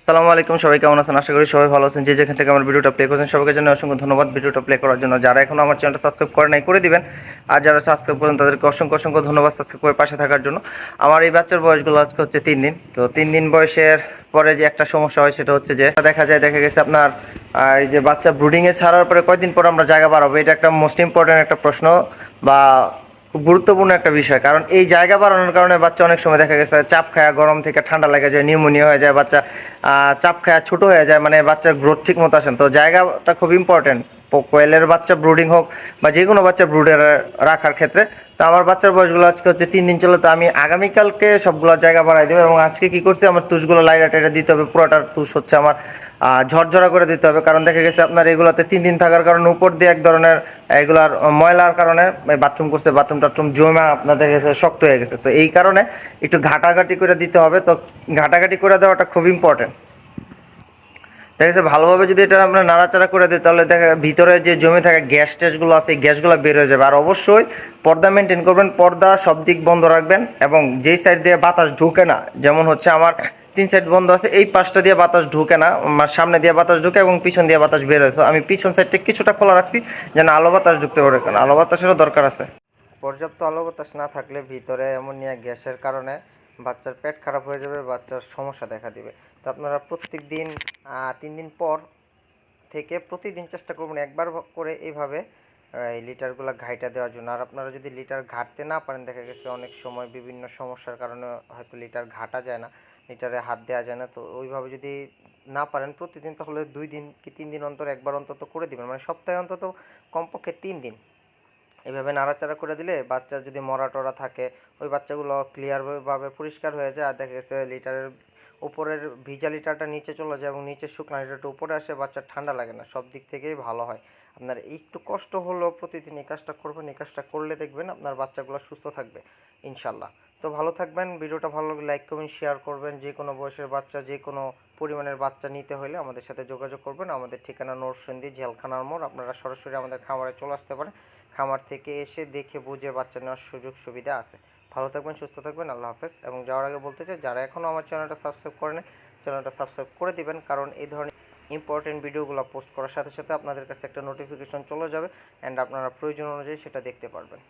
আসসালামু আলাইকুম, সবাই কেমন আছেন? আশা করি সবাই ভালো আছেন। যে যেখান থেকে আমার ভিডিওটা প্লে করছেন, সবাইকে জন্য অসংখ্য ধন্যবাদ ভিডিওটা প্লে করার জন্য। যারা এখনও আমার চ্যানেলটা সাবস্ক্রাইব করে নাই, করে দিবেন। আর যারা সাবস্ক্রাইব করেন, তাদেরকে অসংখ্য অসংখ্য ধন্যবাদ সাবস্ক্রাইব করে পাশে থাকার জন্য। আমার এই বাচ্চার বয়সগুলো আজকে হচ্ছে তিন দিন। তো তিন দিন বয়সের পরে যে একটা সমস্যা হয়, সেটা হচ্ছে যে দেখা যায়, দেখা গেছে আপনার এই যে বাচ্চা ব্রুডিংয়ে ছাড়ার পরে কয়দিন পর আমরা জায়গা বাড়াবো? এটা একটা মোস্ট ইম্পর্টেন্ট একটা প্রশ্ন বা খুব গুরুত্বপূর্ণ একটা বিষয়। কারণ এই জায়গা বাড়ানোর কারণে বাচ্চা অনেক সময় দেখা গেছে চাপ খায়া, গরম থেকে ঠান্ডা লেগে যায় নিউমোনিয়া হয়ে যায়, বাচ্চা চাপ খায়া ছোটো হয়ে যায় মানে বাচ্চার গ্রোথ ঠিক মতো আসেন তো জায়গাটা খুব ইম্পর্টেন্ট কোয়েলের বাচ্চা ব্রুডিং হোক বা যে কোনো বাচ্চা ব্রুডের রাখার ক্ষেত্রে। তো আমার বাচ্চার বয়সগুলো আজকে হচ্ছে তিন দিন চলে, তো আমি আগামীকালকে সবগুলো জায়গা বাড়াই দেবো এবং আজকে কি করছি, আমার তুষগুলো লাইটা টাইটা দিতে হবে পুরোটার তুষ হচ্ছে আমার ঝরঝরা করে দিতে হবে। কারণ দেখা গেছে আপনার এগুলোতে তিন দিন থাকার কারণে উপর দিয়ে এক ধরনের এগুলার ময়লার কারণে বাথরুম করছে বাথরুম টাথরুম জমা আপনাদের গেছে শক্ত হয়ে গেছে। তো এই কারণে একটু ঘাটাঘাটি করে দিতে হবে। তো ঘাটাঘাটি করে দেওয়াটা খুব ইম্পর্টেন্ট দেখা যাচ্ছে ভালোভাবে যদি এটা আমরা নাড়াচাড়া করে দিই, তাহলে দেখা ভিতরে যে জমে থাকা গ্যাস ট্যাসগুলো আছে, এই গ্যাসগুলো বের হয়ে যাবে। আর অবশ্যই পর্দা মেনটেন করবেন, পর্দা সব দিক বন্ধ রাখবেন এবং যেই সাইড দিয়ে বাতাস ঢুকে না, যেমন হচ্ছে আমার তিন সাইড বন্ধ আছে, এই পাশটা দিয়ে বাতাস ঢুকে না, আমার সামনে দিয়ে বাতাস ঢুকে এবং পিছন দিয়ে বাতাস বের হয়েছে। আমি পিছন সাইডটা কিছুটা খোলা রাখছি, যেন আলো বাতাস ঢুকতে পারে, কারণ আলো বাতাসেরও দরকার আছে। পর্যাপ্ত আলো বাতাস না থাকলে ভিতরে অ্যামোনিয়া গ্যাসের কারণে বাচ্চার পেট খারাপ হয়ে যাবে, বাচ্চার সমস্যা দেখা দিবে। তো আপনারা প্রত্যেক দিন তিন দিন পর থেকে প্রতিদিন চেষ্টা করবেন একবার করে এইভাবে এই লিটারগুলো ঘাইটা দেওয়ার জন্য। আর আপনারা যদি লিটার ঘাটতে না পারেন, দেখা গেছে অনেক সময় বিভিন্ন সমস্যার কারণে হয়তো লিটার ঘাটা যায় না, লিটারে হাত দেওয়া যায় না। তো ওইভাবে যদি না পারেন প্রতিদিন, তাহলে দুই দিন কি তিন দিন অন্তর একবার অন্তত করে দিবেন। মানে সপ্তাহে অন্তত কমপক্ষে তিন দিন। এভাবে নাড়াচাড়া করে দিলে বাচ্চা যদি মরা টরা থাকে, ওই বাচ্চাগুলো ক্লিয়ারভাবে পরিষ্কার হয়ে যায়। আর দেখা গেছে লিটারের উপরের ভিজা লিটারটা নিচে চলে যায় এবং নিচের শুকনো লিটারটা উপরে আসে, বাচ্চার ঠান্ডা লাগে না। সব দিক থেকেই ভালো হয়। আপনার একটু কষ্ট হলেও প্রতিদিন এই কাজটা করবেন, এই কাজটা করলে দেখবেন আপনার বাচ্চাগুলো সুস্থ থাকবে, ইনশাল্লাহ। তো ভালো থাকবেন। ভিডিওটা ভালো লাগলে লাইক করবেন শেয়ার করবেন। যে কোনো বয়সের বাচ্চা, যে কোনো পরিমাণের বাচ্চা নিতে হলে আমাদের সাথে যোগাযোগ করবেন। আমাদের ঠিকানা নরসিংদী ঝেলখানার মোড়। আপনারা সরাসরি আমাদের খামারে চলে আসতে পারেন। খামার থেকে এসে দেখে বুঝে বাচ্চা নেওয়ার সুযোগ সুবিধা আছে। ভালো থাকবেন, সুস্থ থাকবেন, আল্লাহ হাফেজ। এবং যাওয়ার আগে বলতে চাই, যারা এখনও আমার চ্যানেলটা সাবস্ক্রাইব করেন চ্যানেলটা সাবস্ক্রাইব করে দিবেন। কারণ এই ধরনের ইম্পর্টেন্ট ভিডিওগুলো পোস্ট করার সাথে সাথে আপনাদের কাছে একটা নোটিফিকেশন চলে যাবে। অ্যান্ড আপনারা প্রয়োজন অনুযায়ী সেটা দেখতে পারবেন।